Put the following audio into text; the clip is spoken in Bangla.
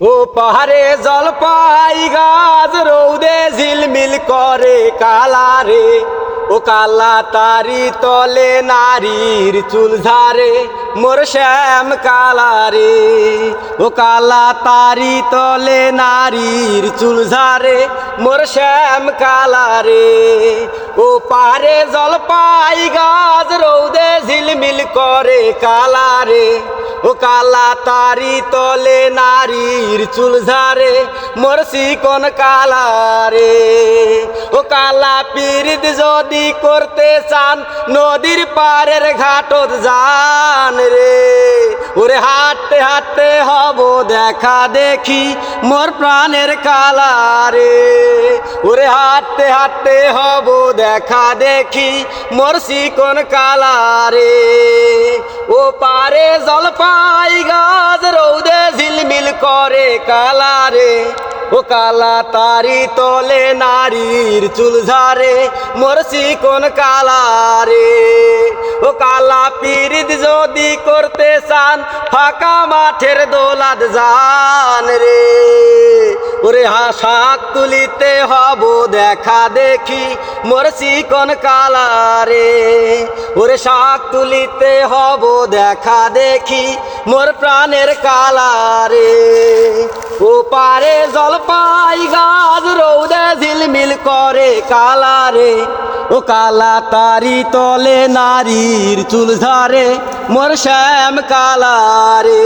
ও পাহাড়ে জল পাই, গাছ রৌদে ঝিলমিল করে কালারে। ও কালা তারি তলে নারীর চুল ঝারে মোর শ্যাম কালারে। ও কালা তারি তলে নারীর চুল ঝারে মোর শ্যাম কালারে। ও পারে জল পাই, গাছ রৌদে ঝিলমিল করে কালারে। ও কালা তারি তলে নারীর চুল ঝারে কোন কালারে? ও কালা পীরিত যদি করতে চান, নদীর পারের ঘাটত যান রে। ওরে হাঁটতে হাঁটতে হব দেখা দেখি মোর প্রাণের কালারে। ওরে হাঁটতে হাঁটতে হব দেখা দেখি মোর কোন কালারে। ও পারে জল পাই গাছ, রৌদে ঝিলমিল করে কালারে ও কালা তারি তলে নারীর চুল ঝারে মরসি কোন কালারে ও কালা পীরিত যদি করতে চান, ফাঁকা মাঠের দোলাদ জান রে। ওরে হাসাক তুলিতে হব দেখা দেখি মরসি কোন কালারে ওরে শাক তুলিতে হব দেখা দেখি, মোর প্রাণের কালারে ও পারে জল পাই গাছ, রৌদে ঝিলমিল করে কালারে ও কালা তারি তলে নারীর চুল ধারে মোর শ্যাম কালারে